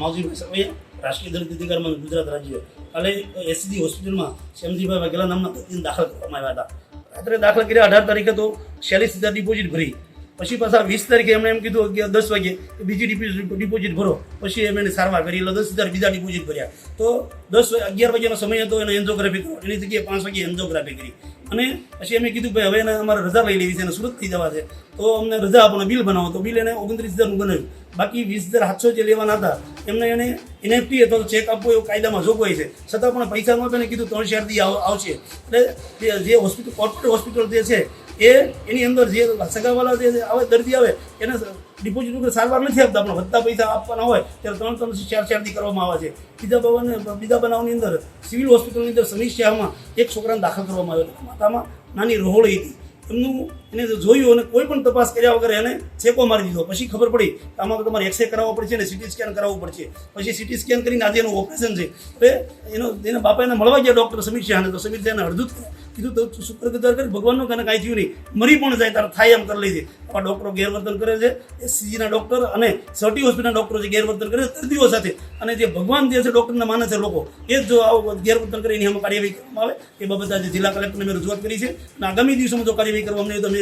માવજીભાઈ સરવૈયા રાષ્ટ્રીય દલિત અધિકારમાં ગુજરાત રાજ્ય કાલે એસસીજી હોસ્પિટલમાં શ્યામજીભાઈ વાઘેલા નામના દર્દીને દાખલ કરવામાં આવ્યા હતા. રાત્રે દાખલ કર્યા અઢાર તારીખે તો છેલ્લીસ હજાર ડિપોઝિટ ભરી. પછી પાછા વીસ તારીખે એમણે એમ કીધું કે દસ વાગે બીજી ડિપોઝિટ ડિપોઝિટ ભરો. પછી એમ એને સારવાર કરી એટલે દસ હજાર બીજા ડિપોઝિટ ભર્યા. તો દસ અગિયાર વાગ્યાનો સમય હતો એને એન્જોગ્રાફી કરો એની જગ્યાએ પાંચ વાગે એન્જોગ્રાફી કરી. અને પછી એમે કીધું ભાઈ હવે એને અમારે રજા લઈ લેવી છે અને સુરત થઈ જવા છે. તો અમને રજા આપણો બિલ બનાવો. તો બિલ એને ઓગણત્રીસ હજારનું બનાવ્યું. બાકી વીસ હજાર સાતસો જે લેવાના હતા, એમને એને એનએફટી અથવા ચેક આપવો એવો કાયદામાં જોગવાઈ છે. છતાં પણ પૈસા નહોતો એને કીધું ત્રણ શહેરથી આવશે. એટલે જે હોસ્પિટલ કોર્પોરેટ હોસ્પિટલ જે છે એ એની અંદર જે સગાવાલા જે આવે, દર્દી આવે, એને ડિપોઝિટ ઉપર સારવાર નથી આપતા, પણ વધતા પૈસા આપવાના હોય, ત્યારે ત્રણ ત્રણ ચાર ચારથી કરવામાં આવે છે. બીજા ભવન બીજા બનાવની અંદર, સિવિલ હોસ્પિટલની અંદર સમીક્ષામાં એક છોકરાને દાખલ કરવામાં આવ્યો માતામાં નાની રોહોળી હતી. એમનું એને જોયું અને કોઈ પણ તપાસ કર્યા વગર એને ચેકો મારી દીધો. પછી ખબર પડી કે આમાં તમારે એક્સરે કરાવવો પડશે અને સિટી સ્કેન કરાવવું પડશે. પછી સિટી સ્કેન કરીને આજે એનું ઓપરેશન છે. હવે એનો એના બાપા એને મળવા ગયા ડૉક્ટર સમીર શાહને. તો સમીર શાહને અડધું કીધું, તો શુક્રગુજાર કરી, ભગવાનનું કને કાંઈ થયું નહીં. મરી પણ જાય, તારે થાય એમ કરી લે છે આવા ડૉક્ટરો ગેરવર્તન કરે છે. એસસીજીના ડૉક્ટર અને સર્ટી હોસ્પિટલના ડૉક્ટરો જે ગેરવર્તન કરે છે, દર્દીઓ સાથે. અને જે ભગવાન જે છે ડૉક્ટરને માને છે લોકો, એ જ જો આવું ગેરવર્તન કરીને એમાં કાર્યવાહી કરવામાં આવે. એ બાબતે આજે જિલ્લા કલેક્ટરને મેં રજૂઆત કરી છે. અને આગામી દિવસોમાં જો કાર્યવાહી કરવામાં નહીં તો અમે